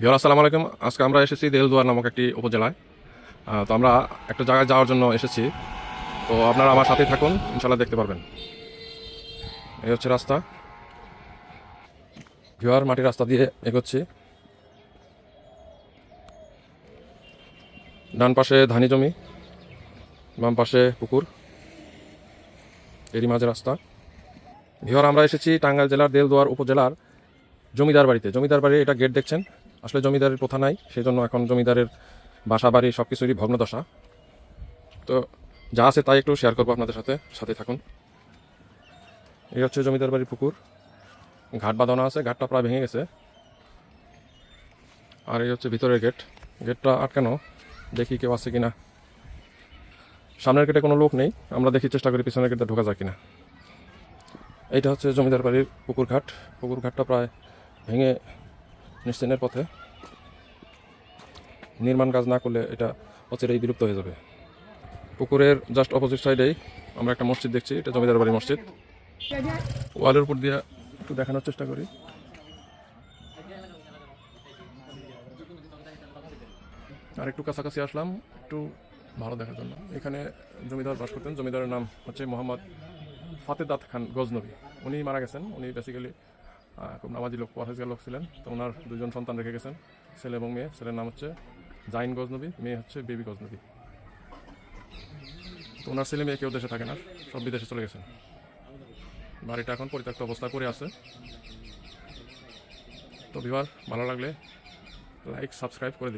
Viewer আসসালামু আলাইকুম। আজকে আমরা এসেছি দেলদুয়ার নামক একটি উপজেলায়। তো আমরা একটা জায়গায় যাওয়ার জন্য এসেছি। তো আপনারা আমার সাথেই থাকুন ইনশাল্লাহ দেখতে পারবেন। এই হচ্ছে রাস্তা। ভিওয়ার মাটির রাস্তা দিয়ে এগোচ্ছি। ডান পাশে ধানি জমি, বাম পাশে পুকুর। এরই মাঝে রাস্তা। ভিওর আমরা এসেছি টাঙ্গাইল জেলার দেলদুয়ার উপজেলার জমিদার বাড়িতে। জমিদার বাড়ি এটা গেট দেখছেন? আসলে জমিদারের প্রথা নাই সেই জন্য এখন জমিদারের বাসা, বাড়ি সব কিছুরই ভগ্নদশা। তো যা আছে তাই একটু শেয়ার করব আপনাদের সাথে সাথে থাকুন। এই হচ্ছে জমিদার বাড়ির পুকুর। ঘাট বাঁধানো আছে, ঘাটটা প্রায় ভেঙে গেছে। আর এই হচ্ছে ভিতরের গেট গেটটা আটকানো, দেখি কেউ আছে কিনা। সামনের গেটে কোনো লোক নেই, আমরা দেখি চেষ্টা করি পিছনের গেটে ঢোকা যায় কিনা। এইটা হচ্ছে জমিদার বাড়ির পুকুর ঘাট। পুকুর ঘাটটা প্রায় ভেঙে নিশ্চিনের পথে। নির্মাণ কাজ না করলে এটা অচিরেই বিলুপ্ত হয়ে যাবে। পুকুরের জাস্ট অপোজিট সাইডেই আমরা একটা মসজিদ দেখছি, এটা জমিদার বাড়ি মসজিদ। ওয়ালের উপর দিয়ে একটু দেখানোর চেষ্টা করি। আর একটু কাছাকাছি আসলাম, একটু ভালো দেখার জন্য। এখানে জমিদার বাস করতেন। জমিদারের নাম হচ্ছে মোহাম্মদ ফাতেদাত খান গজনবী। উনি মারা গেছেন। উনি বেসিক্যালি খুব নামাজি লোক, পরহেজগার লোক ছিলেন। তো ওনার দুজন সন্তান রেখে গেছেন, ছেলে এবং মেয়ে। ছেলের নাম হচ্ছে জাইন গজনবী, মেয়ে হচ্ছে বেবি গজনবী। তো ওনার ছেলে মেয়ে কেউ দেশে থাকে না, সব বিদেশে চলে গেছেন। বাড়িটা এখন পরিত্যক্ত অবস্থা করে আছে। তো বিবার ভালো লাগলে লাইক, সাবস্ক্রাইব করে